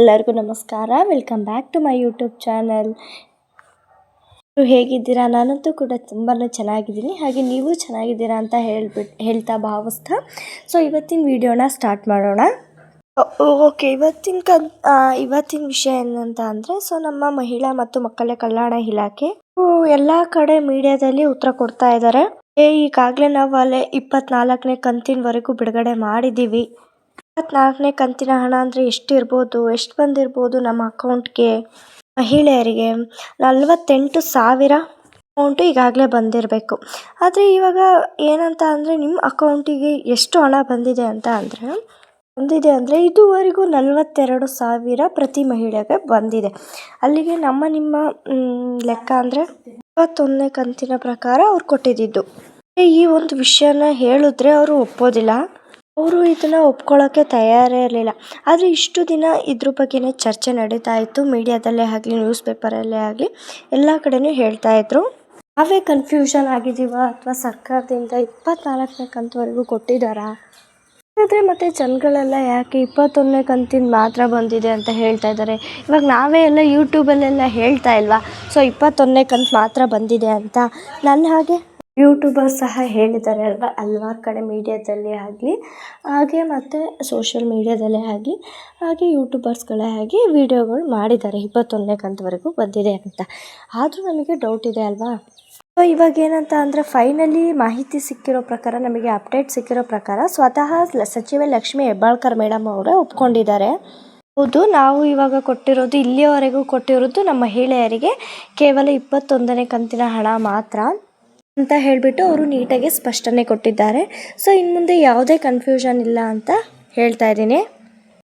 ಎಲ್ಲರಿಗೂ ನಮಸ್ಕಾರ. Welcome back to my YouTube channel. ಹೇಗಿದ್ದೀರಾ? ನಾನಂತೂ ಕೂಡ ತುಂಬಾ ಚೆನ್ನಾಗಿದ್ದೀನಿ. ಹಾಗೆ ನೀವು ಚೆನ್ನಾಗಿದ್ದೀರಾ ಅಂತ ಹೇಳ್ಬಿಟ್ಟು ಹೇಳ್ತಾ ಭಾವಿಸ್ತಾ. ಸೊ ಇವತ್ತಿನ ವಿಡಿಯೋನ ಸ್ಟಾರ್ಟ್ ಮಾಡೋಣ. ಓಕೆ ಇವತ್ತಿನ ಕನ್ ಇವತ್ತಿನ ವಿಷಯ ಏನಂತ ಅಂದರೆ ಸೊ ನಮ್ಮ ಮಹಿಳಾ ಮತ್ತು ಮಕ್ಕಳ ಕಲ್ಯಾಣ ಇಲಾಖೆ ಎಲ್ಲ ಕಡೆ ಮೀಡಿಯಾದಲ್ಲಿ ಉತ್ತರ ಕೊಡ್ತಾ ಇದ್ದಾರೆ. ಏ, ಈಗಾಗಲೇ ನಾವು ಅಲ್ಲೇ ಇಪ್ಪತ್ನಾಲ್ಕನೇ ಕಂತಿನವರೆಗೂ ಬಿಡುಗಡೆ ಮಾಡಿದ್ದೀವಿ. ಇಪ್ಪತ್ನಾಲ್ಕನೇ ಕಂತಿನ ಹಣ ಅಂದರೆ ಎಷ್ಟು ಎಷ್ಟು ಬಂದಿರ್ಬೋದು ನಮ್ಮ ಅಕೌಂಟ್ಗೆ ಮಹಿಳೆಯರಿಗೆ ನಲವತ್ತೆಂಟು ಸಾವಿರ ಅಮೌಂಟು ಈಗಾಗಲೇ ಬಂದಿರಬೇಕು. ಆದರೆ ಇವಾಗ ಏನಂತ ಅಂದರೆ ನಿಮ್ಮ ಅಕೌಂಟಿಗೆ ಎಷ್ಟು ಹಣ ಬಂದಿದೆ ಅಂತ ಅಂದರೆ, ಬಂದಿದೆ ಅಂದರೆ ಇದುವರೆಗೂ ನಲವತ್ತೆರಡು ಸಾವಿರ ಪ್ರತಿ ಮಹಿಳೆಗೆ ಬಂದಿದೆ. ಅಲ್ಲಿಗೆ ನಮ್ಮ ನಿಮ್ಮ ಲೆಕ್ಕ ಅಂದರೆ ಇಪ್ಪತ್ತೊಂದನೇ ಕಂತಿನ ಪ್ರಕಾರ ಅವ್ರು ಕೊಟ್ಟಿದ್ದಿದ್ದು ಈ ಒಂದು ವಿಷಯನ ಹೇಳಿದ್ರೆ ಅವರು ಒಪ್ಪೋದಿಲ್ಲ. ಅವರು ಇದನ್ನು ಒಪ್ಕೊಳ್ಳೋಕ್ಕೆ ತಯಾರೇ ಇರಲಿಲ್ಲ. ಆದರೆ ಇಷ್ಟು ದಿನ ಇದ್ರ ಬಗ್ಗೆನೇ ಚರ್ಚೆ ನಡೀತಾ ಇತ್ತು. ಮೀಡಿಯಾದಲ್ಲೇ ಆಗಲಿ ನ್ಯೂಸ್ ಪೇಪರಲ್ಲೇ ಆಗಲಿ, ಎಲ್ಲ ಕಡೆಯೂ ಹೇಳ್ತಾ ಇದ್ರು. ನಾವೇ ಕನ್ಫ್ಯೂಷನ್ ಆಗಿದ್ದೀವ ಅಥವಾ ಸರ್ಕಾರದಿಂದ ಇಪ್ಪತ್ನಾಲ್ಕನೇ ಕಂತುವರೆಗೂ ಕೊಟ್ಟಿದ್ದಾರಾ? ಹಾಗಾದರೆ ಮತ್ತೆ ಜನಗಳೆಲ್ಲ ಯಾಕೆ ಇಪ್ಪತ್ತೊಂದನೇ ಕಂತಿನ ಮಾತ್ರ ಬಂದಿದೆ ಅಂತ ಹೇಳ್ತಾ ಇದ್ದಾರೆ. ಇವಾಗ ನಾವೇ ಎಲ್ಲ ಯೂಟ್ಯೂಬಲ್ಲೆಲ್ಲ ಹೇಳ್ತಾ ಇಲ್ವಾ? ಸೊ ಇಪ್ಪತ್ತೊಂದನೇ ಕಂತು ಮಾತ್ರ ಬಂದಿದೆ ಅಂತ. ನನ್ನ ಹಾಗೆ ಯೂಟ್ಯೂಬರ್ ಸಹ ಹೇಳಿದ್ದಾರೆ ಅಲ್ವಾ? ಹಲ್ವಾರು ಕಡೆ ಮೀಡಿಯಾದಲ್ಲಿ ಆಗಲಿ, ಹಾಗೆ ಮತ್ತು ಸೋಷಿಯಲ್ ಮೀಡಿಯಾದಲ್ಲೇ ಆಗಲಿ, ಹಾಗೆ ಯೂಟ್ಯೂಬರ್ಸ್ಗಳೇ ಆಗಿ ವಿಡಿಯೋಗಳು ಮಾಡಿದ್ದಾರೆ. ಇಪ್ಪತ್ತೊಂದನೇ ಕಂತವರೆಗೂ ಬಂದಿದೆ ಅಂತ. ಆದರೂ ನಮಗೆ ಡೌಟ್ ಇದೆ ಅಲ್ವಾ? ಸೊ ಇವಾಗ ಏನಂತ ಅಂದರೆ ಫೈನಲಿ ಮಾಹಿತಿ ಸಿಕ್ಕಿರೋ ಪ್ರಕಾರ, ನಮಗೆ ಅಪ್ಡೇಟ್ ಸಿಕ್ಕಿರೋ ಪ್ರಕಾರ ಸ್ವತಃ ಸಚಿವೆ ಲಕ್ಷ್ಮಿ ಹೆಬ್ಬಾಳ್ಕರ್ ಮೇಡಮ್ ಅವರೇ ಒಪ್ಕೊಂಡಿದ್ದಾರೆ. ಹೌದು, ನಾವು ಇವಾಗ ಕೊಟ್ಟಿರೋದು, ಇಲ್ಲಿಯವರೆಗೂ ಕೊಟ್ಟಿರೋದು ನಮ್ಮ ಮಹಿಳೆಯರಿಗೆ ಕೇವಲ ಇಪ್ಪತ್ತೊಂದನೇ ಕಂತಿನ ಹಣ ಮಾತ್ರ. ಅಂತ ಹೇಳಿಬಿಟ್ಟು ಅವರು ನೀಟಾಗಿ ಸ್ಪಷ್ಟನೆ ಕೊಟ್ಟಿದ್ದಾರೆ. ಸೊ ಇನ್ನು ಮುಂದೆ ಯಾವುದೇ ಕನ್ಫ್ಯೂಷನ್ ಇಲ್ಲ ಅಂತ ಹೇಳ್ತಾ ಇದ್ದೀನಿ.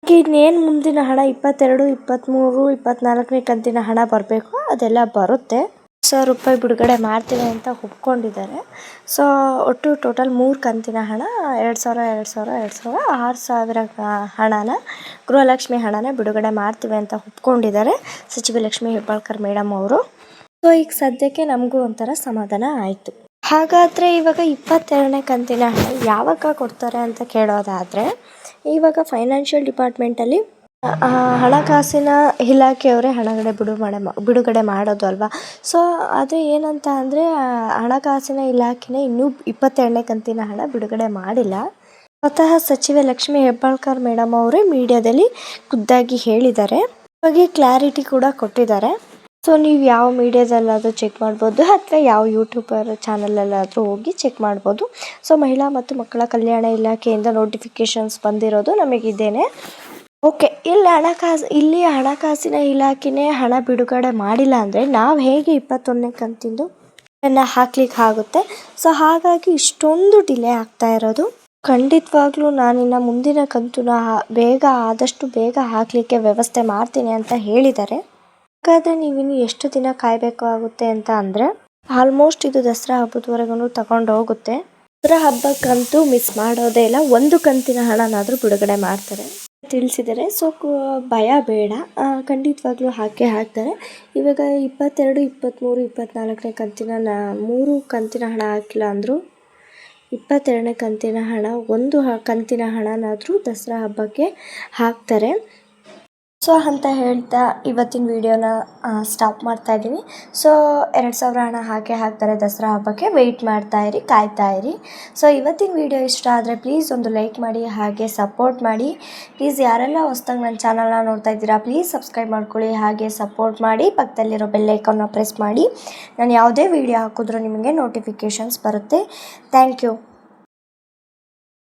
ಇನ್ನೇನು ಮುಂದಿನ ಹಣ? ಇಪ್ಪತ್ತೆರಡು ಇಪ್ಪತ್ತ್ಮೂರು ಇಪ್ಪತ್ತ್ನಾಲ್ಕನೇ ಕಂತಿನ ಹಣ ಬರಬೇಕು? ಅದೆಲ್ಲ ಬರುತ್ತೆ. ಸಾವಿರ ರೂಪಾಯಿ ಬಿಡುಗಡೆ ಮಾಡ್ತೀವಿ ಅಂತ ಒಪ್ಕೊಂಡಿದ್ದಾರೆ. ಸೊ, ಒಟ್ಟು ಟೋಟಲ್ ಮೂರು ಕಂತಿನ ಹಣ, ಎರಡು ಸಾವಿರ ಎರಡು ಸಾವಿರ ಎರಡು ಸಾವಿರ, ಆರು ಸಾವಿರ ಹಣನ, ಗೃಹಲಕ್ಷ್ಮಿ ಹಣನ ಬಿಡುಗಡೆ ಮಾಡ್ತೀವಿ ಅಂತ ಒಪ್ಕೊಂಡಿದ್ದಾರೆ. ಸಚಿವ ಲಕ್ಷ್ಮಿ ಹೆಬ್ಬಾಳ್ಕರ್ ಮೇಡಮ್ ಅವರು. ಸೊ, ಈಗ ಸದ್ಯಕ್ಕೆ ನಮಗೂ ಒಂಥರ ಸಮಾಧಾನ ಆಯಿತು. ಹಾಗಾದರೆ ಇವಾಗ ಇಪ್ಪತ್ತೆರಡನೇ ಕಂತಿನ ಹಣ ಯಾವಾಗ ಕೊಡ್ತಾರೆ ಅಂತ ಕೇಳೋದಾದರೆ, ಇವಾಗ ಫೈನಾನ್ಷಿಯಲ್ ಡಿಪಾರ್ಟ್ಮೆಂಟಲ್ಲಿ ಹಣಕಾಸಿನ ಇಲಾಖೆಯವರೇ ಹಣಗಡೆ ಬಿಡುಗಡೆ ಮಾ- ಬಿಡುಗಡೆ ಮಾಡೋದು ಅಲ್ವಾ? ಸೊ, ಅದು ಏನಂತ ಅಂದರೆ ಹಣಕಾಸಿನ ಇಲಾಖೆನೇ ಇನ್ನೂ ಇಪ್ಪತ್ತೆರಡನೇ ಕಂತಿನ ಹಣ ಬಿಡುಗಡೆ ಮಾಡಿಲ್ಲ. ಸ್ವತಃ ಸಚಿವೆ ಲಕ್ಷ್ಮಿ ಹೆಬ್ಬಾಳ್ಕರ್ ಮೇಡಮ್ ಅವರೇ ಮೀಡಿಯಾದಲ್ಲಿ ಖುದ್ದಾಗಿ ಹೇಳಿದ್ದಾರೆ. ಬಗ್ಗೆ ಕ್ಲಾರಿಟಿ ಕೂಡ ಕೊಟ್ಟಿದ್ದಾರೆ. ಸೊ ನೀವು ಯಾವ ಮೀಡಿಯಾದಲ್ಲಾದರೂ ಚೆಕ್ ಮಾಡ್ಬೋದು ಅಥವಾ ಯಾವ ಯೂಟ್ಯೂಬರ್ ಚಾನಲಲ್ಲಾದರೂ ಹೋಗಿ ಚೆಕ್ ಮಾಡ್ಬೋದು. ಸೊ ಮಹಿಳಾ ಮತ್ತು ಮಕ್ಕಳ ಕಲ್ಯಾಣ ಇಲಾಖೆಯಿಂದ ನೋಟಿಫಿಕೇಷನ್ಸ್ ಬಂದಿರೋದು ನಮಗಿದ್ದೇನೆ. ಓಕೆ ಇಲ್ಲಿ ಹಣಕಾಸು, ಇಲ್ಲಿ ಹಣಕಾಸಿನ ಇಲಾಖೆನೇ ಹಣ ಬಿಡುಗಡೆ ಮಾಡಿಲ್ಲ ಅಂದರೆ ನಾವು ಹೇಗೆ ಇಪ್ಪತ್ತೊಂದನೇ ಕಂತಿಂದು ಅದನ್ನು ಹಾಕ್ಲಿಕ್ಕೆ ಆಗುತ್ತೆ? ಸೊ ಹಾಗಾಗಿ ಇಷ್ಟೊಂದು ಡಿಲೇ ಆಗ್ತಾ ಇರೋದು. ಖಂಡಿತವಾಗ್ಲೂ ನಾನಿನ್ನು ಮುಂದಿನ ಕಂತುನ ಬೇಗ, ಆದಷ್ಟು ಬೇಗ ಹಾಕಲಿಕ್ಕೆ ವ್ಯವಸ್ಥೆ ಮಾಡ್ತೀನಿ ಅಂತ ಹೇಳಿದ್ದಾರೆ. ಹಾಗಾದರೆ ನೀವಿನ್ನು ಎಷ್ಟು ದಿನ ಕಾಯಬೇಕಾಗುತ್ತೆ ಅಂತ ಅಂದರೆ ಆಲ್ಮೋಸ್ಟ್ ಇದು ದಸರಾ ಹಬ್ಬದವರೆಗೂ ತಗೊಂಡು ಹೋಗುತ್ತೆ. ದಸರಾ ಹಬ್ಬಕ್ಕಂತೂ ಮಿಸ್ ಮಾಡೋದೇ ಇಲ್ಲ. ಒಂದು ಕಂತಿನ ಹಣನಾದರೂ ಬಿಡುಗಡೆ ಮಾಡ್ತಾರೆ. ತಿಳಿಸಿದರೆ ಸೊ ಭಯ ಬೇಡ. ಖಂಡಿತವಾಗ್ಲೂ ಹಾಕೇ ಹಾಕ್ತಾರೆ. ಇವಾಗ ಇಪ್ಪತ್ತೆರಡು ಇಪ್ಪತ್ತ್ಮೂರು ಇಪ್ಪತ್ತ್ನಾಲ್ಕನೇ ಕಂತಿನ ನ, ಮೂರು ಕಂತಿನ ಹಣ ಹಾಕಿಲ್ಲ ಅಂದರೂ, ಇಪ್ಪತ್ತೆರಡನೇ ಕಂತಿನ ಹಣ, ಒಂದು ಕಂತಿನ ಹಣನಾದರೂ ದಸರಾ ಹಬ್ಬಕ್ಕೆ ಹಾಕ್ತಾರೆ. ಸೊ, ಅಂತ ಹೇಳ್ತಾ ಇವತ್ತಿನ ವಿಡಿಯೋನ ಸ್ಟಾಪ್ ಮಾಡ್ತಾ ಇದ್ದೀನಿ ಸೊ, ಎರಡು ಸಾವಿರ ಹಣ ಹಾಕೇ ಹಾಕ್ತಾರೆ ದಸರಾ ಹಬ್ಬಕ್ಕೆ. ವೆಯ್ಟ್ ಮಾಡ್ತಾ ಇರಿ, ಕಾಯ್ತಾ ಇರಿ. ಸೊ, ಇವತ್ತಿನ ವಿಡಿಯೋ ಇಷ್ಟ ಆದರೆ ಪ್ಲೀಸ್ ಒಂದು ಲೈಕ್ ಮಾಡಿ, ಹಾಗೆ ಸಪೋರ್ಟ್ ಮಾಡಿ. ಪ್ಲೀಸ್ ಯಾರೆಲ್ಲ ಹೊಸ್ದಾಗಿ ನನ್ನ ಚಾನಲ್ನ ನೋಡ್ತಾ ಇದ್ದೀರಾ ಪ್ಲೀಸ್ ಸಬ್ಸ್ಕ್ರೈಬ್ ಮಾಡ್ಕೊಳ್ಳಿ, ಹಾಗೆ ಸಪೋರ್ಟ್ ಮಾಡಿ. ಪಕ್ಕದಲ್ಲಿರೋ ಬೆಲ್ ಅನ್ನು ಪ್ರೆಸ್ ಮಾಡಿ. ನಾನು ಯಾವುದೇ ವಿಡಿಯೋ ಹಾಕಿದ್ರು ನಿಮಗೆ ನೋಟಿಫಿಕೇಷನ್ಸ್ ಬರುತ್ತೆ. Thank you